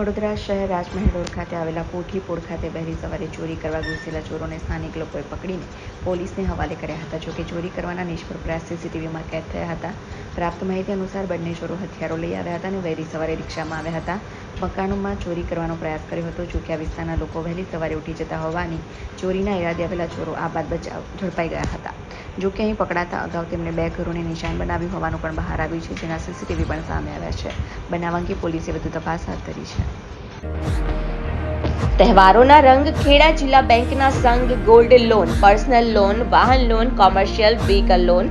વડોદરા શહેર રાજમહેલ રોડ ખાતે આવેલા કોઠી પોળ ખાતે વહેલી સવારે ચોરી કરવા ઘૂસેલા ચોરોને સ્થાનિક લોકોએ પકડીને પોલીસને હવાલે કર્યા હતા. જોકે ચોરી કરવાના નિષ્ફળ પ્રયાસ સીસીટીવીમાં કેદ થયા હતા. પ્રાપ્ત માહિતી અનુસાર બંને ચોરો હથિયારો લઈ આવ્યા હતા અને વહેલી સવારે રિક્ષામાં આવ્યા હતા. મકાનોમાં ચોરી કરવાનો પ્રયાસ કર્યો હતો. જોકે આ વિસ્તારના લોકો વહેલી સવારે ઉઠી જતા હોવાની ચોરીના ઈરાદે આવેલા ચોરો આ બાદ બચાવ ઝડપાઈ ગયા હતા. જોકે અહીં પકડાતા અગાઉ તેમણે બે ઘરોને નિશાન બનાવ્યું હોવાનું પણ બહાર આવ્યું છે, જેના સીસીટીવી પણ સામે આવ્યા છે. બનાવ અંગે પોલીસે વધુ તપાસ હાથ ધરી છે. તહેવારોના રંગ ખેડા જિલ્લા બેંકના સંઘ ગોલ્ડ લોન, પર્સનલ લોન, વાહન loan, commercial vehicle loan